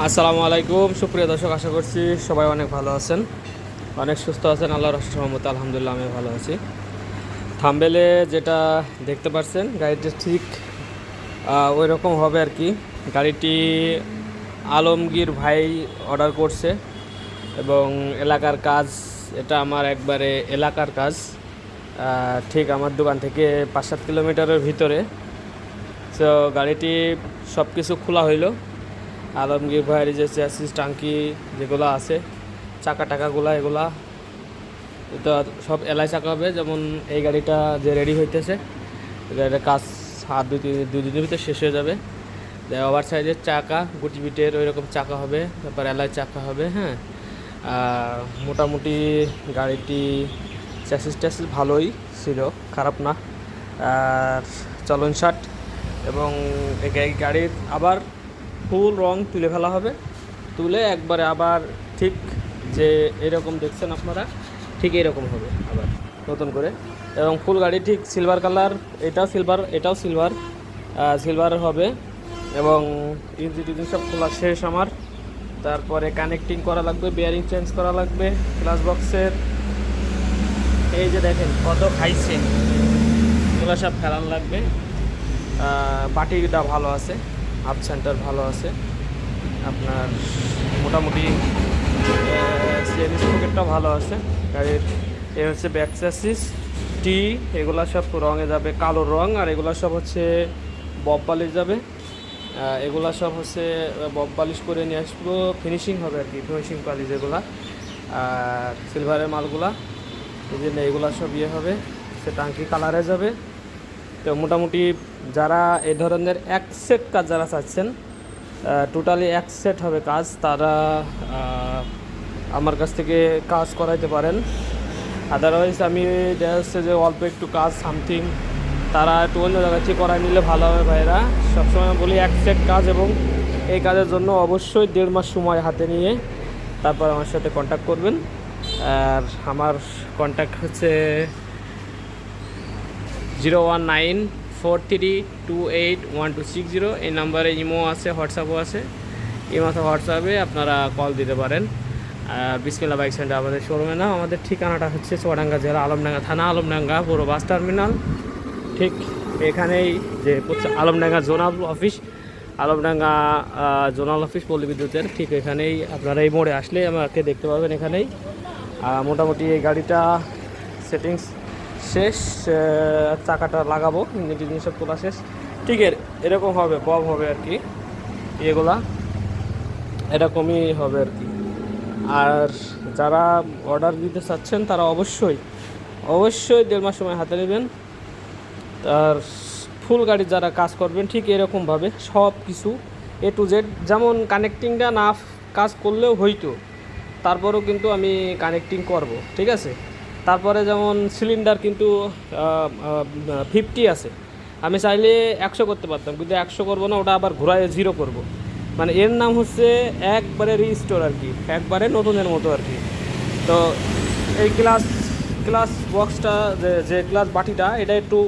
আসসালামু আলাইকুম, সুপ্রিয় দর্শক, আশা করছি সবাই অনেক ভালো আছেন। অনেক সুস্থ আছেন আল্লাহ আল্লাহর রহমতে আলহামদুলিল্লাহ আমি ভালো আছি। থাম্বেলে যেটা দেখতে পাচ্ছেন গাড়িটি ঠিক ওই রকম হবে আর কি। গাড়িটি আলমগীর ভাই অর্ডার করছে এবং এলাকার কাজ, এটা আমার একবারে এলাকার কাজ ঠিক আমার দোকান থেকে পাঁচ সাত কিলোমিটারের ভিতরে। তো গাড়িটি সব কিছু খোলা হইল। আলমগীর ভাইয়ের যে চ্যাসিস টাঙ্কি যেগুলো আছে, চাকা টাকাগুলা, এগুলা। এটা সব এলাই চাকা হবে, যেমন এই গাড়িটা যে রেডি হইতেছে গাড়িটার কাজ হাত দুই তিন দুই দিনের ভিতরে শেষ হয়ে যাবে। ওভার সাইজের চাকা, গুটি বিটের ওই রকম চাকা হবে, তারপর এলাই চাকা হবে হ্যাঁ। আর মোটামুটি গাড়িটি চ্যাসিস ট্যাসিস ভালোই ছিল, খারাপ না। আর চলন শার্ট এবং এই গাড়ির আবার ফুল রং তুলে ফেলা হবে। তুলে একবারে আবার ঠিক যে এরকম দেখছেন আপনারা, ঠিক এরকম হবে আবার নতুন করে। এবং ফুল গাড়ি ঠিক সিলভার কালার এটাও সিলভার এটাও সিলভার সিলভার হবে। এবং ইঞ্জিন টিঞ্জিন সব খোলা শেষ আমার। তারপরে কানেক্টিং করা লাগবে বেয়ারিং চেঞ্জ করা লাগবে গ্লাস বক্সের এই যে দেখেন কত খাইছে এগুলো সব ফেলান লাগবে। বাটিটা ভালো আছে। আপ সেন্টার ভালো আছে। আপনার মোটামুটি সিএনএস পকেটটা ভালো আছে। গাড়ির এ হচ্ছে ব্যাক চ্যাসিস টি এগুলা সব রঙে যাবে কালো রং, আর এগুলা সব হচ্ছে বব পালিশ যাবে। এগুলা সব হচ্ছে বব পালিশ করে নিয়ে আসব ফিনিশিং হবে আর কি ফিনিশিং পালিশ এগুলা আর সিলভারের মালগুলা। এই জন্য এগুলা সব ইয়ে হবে, সে টাঙ্কি কালারে যাবে। তো মোটামুটি যারা এ ধরনের এক সেট কাজ যারা চাচ্ছেন টোটালি এক সেট হবে কাজ, তারা আমার কাছ থেকে কাজ করাইতে পারেন। আদারওয়াইজ আমি দেখা যাচ্ছে যে অল্প একটু কাজ সামথিং তারা একটু অন্য জায়গা থেকে করাই নিলে ভালো হবে ভাইরা সবসময় বলি এক সেট কাজ এবং এই কাজের জন্য অবশ্যই দেড় মাস সময় হাতে নিয়ে তারপর আমার সাথে কন্ট্যাক্ট করবেন। আর আমার কন্ট্যাক্ট হচ্ছে zero one nine four three two eight one two six zero এই নাম্বারে ইমো আছে, হোয়াটসঅ্যাপও আছে। ইমো আছে, হোয়াটসঅ্যাপে আপনারা কল দিতে পারেন। আর বিসমিল্লা বাইক সেন্টার আমাদের শোরুমে না, আমাদের ঠিকানাটা হচ্ছে চুয়াডাঙ্গা জেলা, আলমডাঙ্গা থানা, আলমডাঙ্গা পুরো বাস টার্মিনাল ঠিক এখানেই যে Alamdanga zonal office Alamdanga zonal office পল্লী বিদ্যুতের, ঠিক এখানেই আপনারা এই মোড়ে আসলে আমাকে দেখতে পাবেন এখানেই। মোটামুটি এই গাড়িটা সেটিংস শেষ চাকাটা লাগাবো ইঞ্জিন টিঞ্জিন সব তোলা শেষ। ঠিক এর, এরকম হবে, বব হবে আর কি এগুলা এরকমই হবে আর কি। আর যারা অর্ডার দিতে চাচ্ছেন, তারা অবশ্যই অবশ্যই দেড় মাস সময় হাতে নেবেন। আর ফুল গাড়ি যারা কাজ করবেন, ঠিক এরকমভাবে সব কিছু এ টু জেড যেমন কানেক্টিংটা না কাজ করলেও হইতো তারপরেও কিন্তু আমি কানেক্টিং করব, ঠিক আছে? তারপরে যেমন সিলিন্ডার কিন্তু ফিফটি আছে। আমি চাইলে একশো করতে পারতাম, কিন্তু একশো করব না, ওটা আবার ঘোরায় জিরো করব। মানে এর নাম হচ্ছে একবারে রিস্টোর আর কি, একবারে নতুনের মতো আর কি। তো এই ক্লাস ক্লাস বক্সটা যে ক্লাস বাটিটা, এটা একটু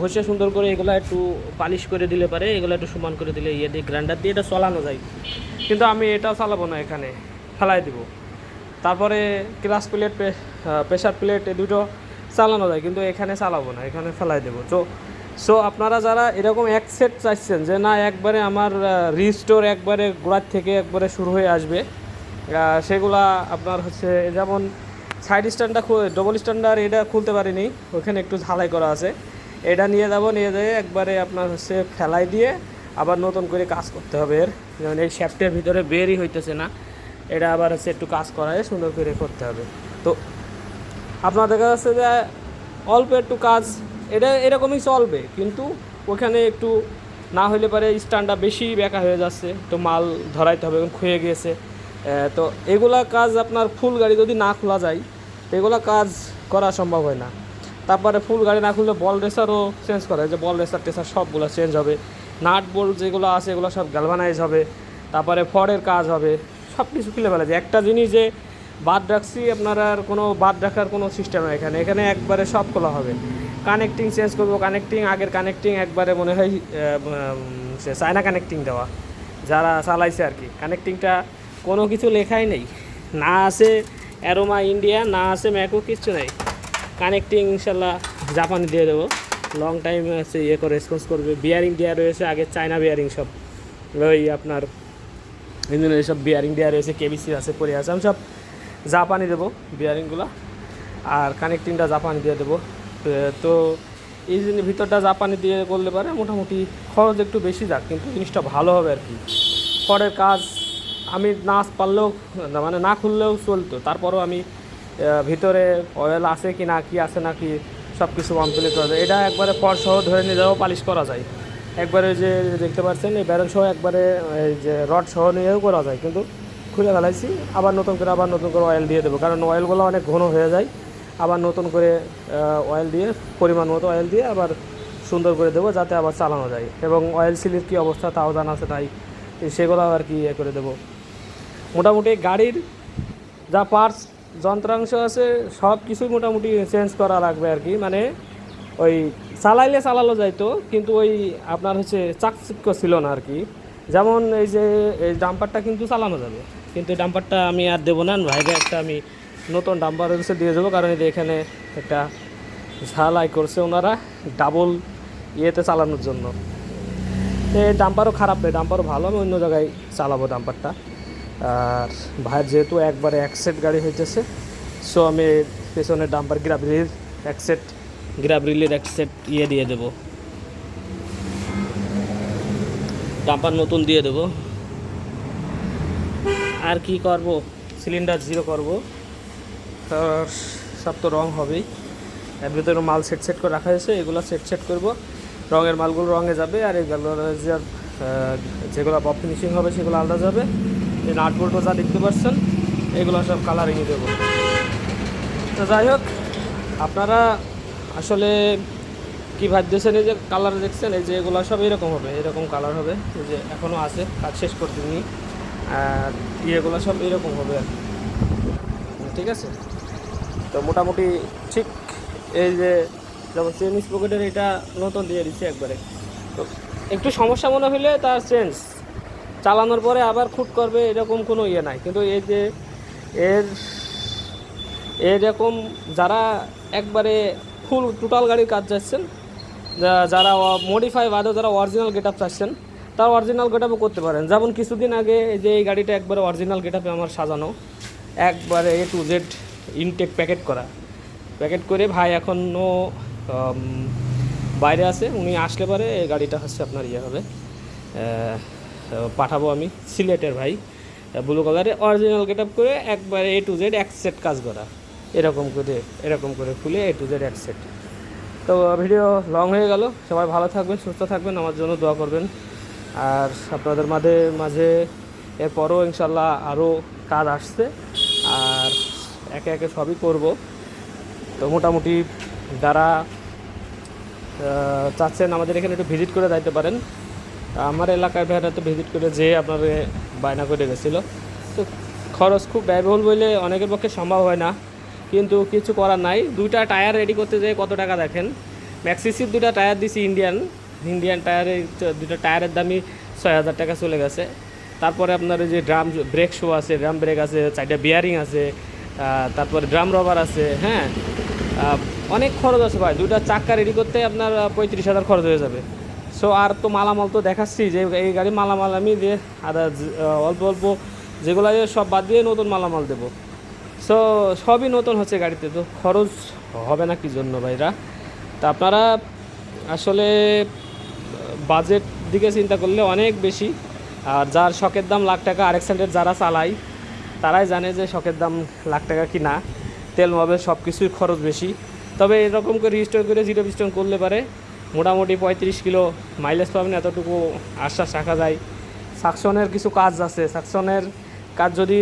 ঘষে সুন্দর করে এগুলো একটু পালিশ করে দিলে পারে, এগুলো একটু সমান করে দিলে ইয়ে দিয়ে গ্রাইন্ডার দিয়ে এটা চলানো যায়। কিন্তু আমি এটাও চালাবো না এখানে, ফেলাই দিব। তারপরে ক্লাস প্লেট প্রেশার প্লেট এই দুটো চালানো যায়, কিন্তু এখানে চালাবো না, এখানে ফেলাই দেবো। তো সো আপনারা যারা এরকম এক সেট চাইছেন যে না, একবারে আমার রিস্টোর একবারে গোড়ার থেকে একবারে শুরু হয়ে আসবে সেগুলা আপনার হচ্ছে যেমন সাইড স্ট্যান্ডটা ডবল স্ট্যান্ডার এটা খুলতে পারিনি, ওখানে একটু ঝালাই করা আছে। এটা নিয়ে যাব, নিয়ে যেয়ে একবারে আপনার হচ্ছে ফেলাই দিয়ে আবার নতুন করে কাজ করতে হবে এর। যেমন এই শ্যাফটের ভিতরে বেরই হইতেছে না। এটা আবার হচ্ছে একটু কাজ করায়, সুন্দর করে করতে হবে। তো আপনার দেখা যাচ্ছে যে অল্প একটু কাজ, এটা এরকমই চলবে, কিন্তু ওখানে একটু না হলে পারে স্ট্যান্ডটা বেশি বেকা হয়ে যাচ্ছে, তো মাল ধরাইতে হবে এবং ক্ষয়ে গিয়েছে তো এগুলা কাজ আপনার ফুল গাড়ি যদি না খোলা যায়, তো এগুলা কাজ করা সম্ভব হয় না। তারপরে ফুল গাড়ি না খুললে বল রেসারও চেঞ্জ করা হয়, যে বল রেসার টেসার সবগুলো চেঞ্জ হবে। নাট বোল্ট যেগুলো আছে, এগুলো সব গ্যালভানাইজ হবে। তারপরে ফড়ের কাজ হবে। সব কিছু খুলে ফেলা যায় একটা জিনিস যে বাদ রাখছি, আপনার আর কোনো বাদ রাখার কোনো সিস্টেম নেই এখানে। এখানে একবারে সব খোলা হবে। কানেক্টিং চেঞ্জ করব কানেক্টিং আগের কানেক্টিং একবারে মনে হয় সে চায়না কানেক্টিং দেওয়া। যারা চালাইছে আর কি। কানেক্টিংটা কোনো কিছু লেখাই নেই। না আছে অ্যারোমা ইন্ডিয়া না আছে ম্যাকো কিচ্ছু নেই। কানেক্টিং ইনশাল্লাহ জাপানি দিয়ে দেবো। লং টাইম আছে ইয়ে করে রেসপন্স করবে। বিয়ারিং দেওয়া রয়েছে, আগে চায়না বিয়ারিং সব। ওই আপনার ইঞ্জিনের সব বিয়ারিং দেওয়া রয়েছে কেবিসি আছে পরে আছে। আমি সব জাপানি দেবো বিয়ারিংগুলো। আর কানেক্টিংটা জাপানি দিয়ে দেবো। তো এই জিনিস ভিতরটা জাপানি দিয়ে করলে পারে, মোটামুটি খরচ একটু বেশি যাক, কিন্তু জিনিসটা ভালো হবে আর কি। খড়ের কাজ, আমি না পারলেও মানে না খুললেও চলতো। তারপরও আমি ভিতরে অয়েল আছে কি না কি আছে না কি সব কিছু কমপ্লিট করা যায় এটা একবারে খড় সহ ধরে নিয়ে যাওয়া পালিশ করা যায়। একবারে যে দেখতে পাচ্ছেন, এই ব্যারেল সহ একবারে, এই যে রড সহ নিয়েও করা যায়। কিন্তু খুলে ফেলাইছি, আবার নতুন করে, আবার নতুন করে অয়েল দিয়ে দেবো। কারণ অয়েলগুলো অনেক ঘন হয়ে যায়। আবার নতুন করে অয়েল দিয়ে, পরিমাণ মতো অয়েল দিয়ে আবার সুন্দর করে দেবো, যাতে আবার চালানো যায়। এবং অয়েল সিলির কী অবস্থা, তাও জানা আছে, তাই সেগুলো আর কি ইয়ে করে দেবো। মোটামুটি গাড়ির যা পার্টস যন্ত্রাংশ আছে সব কিছুই মোটামুটি চেঞ্জ করা লাগবে আর কি। মানে ওই চালাইলে চালালো যাইতো, কিন্তু ওই আপনার হচ্ছে চাকচিক্য ছিল না আর কি। যেমন এই যে, এই ডাম্পারটা কিন্তু চালানো যাবে। কিন্তু ডাম্পারটা আমি আর দেবো না, ভাইকে একটা আমি নতুন ডাম্পার হচ্ছে দিয়ে দেবো, কারণ এই এখানে একটা ঝালাই করছে ওনারা ডাবল ইয়েতে চালানোর জন্য। ডাম্পারও খারাপ নেই ডাম্পারও ভালো, আমি অন্য জায়গায় চালাবো ডাম্পারটা। আর ভাইয়ের যেহেতু একবারে এক সেট গাড়ি হইতেছে সো আমি পেছনের ডাম্পার গ্রাবরির এক সেট গ্রাবরিলের এক সেট ইয়ে দিয়ে দেবো। ডাম্পার নতুন দিয়ে দেবো। আর কি করব? সিলিন্ডার জিরো করব। সব তো রং হবেই। এর ভিতরে মাল সেট সেট করে রাখা হয়েছে, এগুলো সেট সেট করব। রঙের মালগুলো রঙে যাবে আর এগুলো যেগুলো পপ ফিনিশিং হবে সেগুলো আলাদা যাবে। এই নাট বোল্টও যা দেখতে পাচ্ছেন, এগুলো সব কালারিংয়ে দেবো। তো যাই হোক, আপনারা আসলে কি ভাবতেছেন এই যে কালার দেখছেন, এই যে এগুলো সব এরকম হবে, এরকম কালার হবে, এই যে এখনও আছে, কাজ শেষ করতে নি আর ইয়েগুলো সব এরকম হবে আর ঠিক আছে? তো মোটামুটি ঠিক এই যে যেমন চেন পকেটের এটা নতুন দিয়ে দিচ্ছে একবারে। তো একটু সমস্যা মনে হলে তার চেঞ্জ। চালানোর পরে আবার খুট করবে, এরকম কোনো ইয়ে নাই। কিন্তু এই যে এর, এরকম যারা একবারে ফুল টোটাল গাড়ির কাজ যাচ্ছেন যা- যারা মডিফাই বাদে যারা অরিজিনাল গেট আপ চাচ্ছেন, তারা অরিজিনাল গেট আপও করতে পারেন। যেমন কিছুদিন আগে যে এই গাড়িটা একবারে অরিজিনাল গেট আপে আমার সাজানো, একবারে A to Z intact packet করা। প্যাকেট করে ভাই এখনও বাইরে আছে, উনি আসলে পরে এই গাড়িটা হচ্ছে আপনার ইয়ে হবে পাঠাবো আমি সিলেটের ভাই, ব্লু কালারে অরিজিনাল গেট আপ করে একবারে এ টু জেড এক সেট কাজ করা। এরকম করে এরকম করে খুলে এ টু জেড এক সেট তো ভিডিও লং হয়ে গেল। সবাই ভালো থাকবেন, সুস্থ থাকবেন, আমার জন্য দোয়া করবেন। আর আপনাদের মাঝে মাঝে এরপরও ইনশাল্লাহ আরও কাজ আসছে। আর একে একে সবই করব। তো মোটামুটি যারা চাচ্ছেন আমাদের এখানে একটু ভিজিট করে যাইতে পারেন। আমার এলাকায় ভাইরা তো ভিজিট করে যেয়ে আপনার বায়না করে গেছিল। তো খরচ খুব ব্যয়বহুল বলে অনেকের পক্ষে সম্ভব হয় না। কিন্তু কিছু করার নাই। দুইটা টায়ার রেডি করতে যেয়ে কত টাকা দেখেন? ম্যাক্সিসির দুটা টায়ার দিছি ইন্ডিয়ান ইন্ডিয়ান টায়ারে দুটা টায়ারের দামই ছয় হাজার টাকা চলে গেছে। তারপরে আপনার যে ড্রাম ব্রেক শো আছে ড্রাম ব্রেক আছে, চারটা বিয়ারিং আছে তারপরে ড্রাম রবার আছে হ্যাঁ? অনেক খরচ আছে ভাই। দুইটা চাক্কা রেডি করতে আপনার পঁয়ত্রিশ হাজার খরচ হয়ে যাবে। সো আর তো মালামাল তো দেখাচ্ছি যে, এই গাড়ি মালামাল আমি দিয়ে আদা অল্প অল্প যেগুলো সব বাদ দিয়ে নতুন মালামাল দেবো। সো সবই নতুন হচ্ছে গাড়িতে, তো খরচ হবে না কি জন্য ভাইরা? তা আপনারা আসলে, বাজেট দিকে চিন্তা করলে অনেক বেশি। আর যার শখের দাম লাখ টাকা, আরেক সাইডের যারা চালায়, তারাই জানে যে শখের দাম লাখ টাকা কি না। তেল, মবে সব কিছুই খরচ বেশি। তবে এরকম করে রিস্টোর করে জিরো পিস্টন করলে পারে, মোটামুটি পঁয়ত্রিশ কিলো মাইলেজ পাবেন এতটুকু আশ্বাস রাখা যায়। সাকশনের কিছু কাজ আছে। সাকশনের কাজ যদি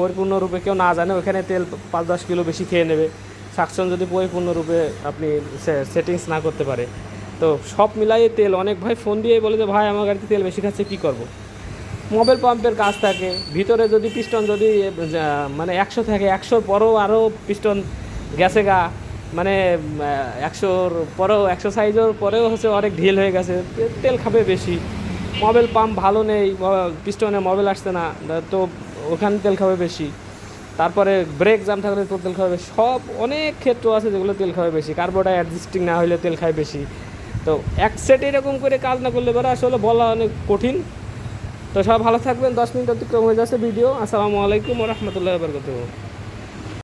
পরিপূর্ণরূপে কেউ না জানে ওখানে তেল পাঁচ দশ কিলো বেশি খেয়ে নেবে। সাকশন যদি পরিপূর্ণরূপে আপনি সেটিংস না করতে পারে। তো সব মিলাই তেল, অনেক ভাই ফোন দিয়ে বলে যে, ভাই, আমার গাড়িতে তেল বেশি খাচ্ছে, কী করব? মোবাইল পাম্পের কাজ থাকে, ভিতরে যদি পিস্টন যদি মানে একশো থাকে, একশোর পরও আরও পিস্টন গেছে গা। মানে একশোর পরেও, একশো সাইজের পরেও হচ্ছে অনেক ঢিল হয়ে গেছে, তেল খাবে বেশি। মোবাইল পাম্প ভালো নেই পিস্টনে মোবাইল আসছে না, তো ওখানে তেল খাবে বেশি। তারপরে ব্রেক জাম থাকলে তো তেল খাবে সব অনেক ক্ষেত্র আছে যেগুলো তেল খাবে বেশি। কার্বোটা অ্যাডজাস্টিং না হলে তেল খায় বেশি। তো এক সেট এরকম করে কাজ না করলে পরে আসলে বলা অনেক কঠিন। তো সব ভালো থাকবেন, দশ মিনিট অতিক্রম হয়ে যাচ্ছে ভিডিও আসসালামু আলাইকুম রহমতুল্লাহ বরকত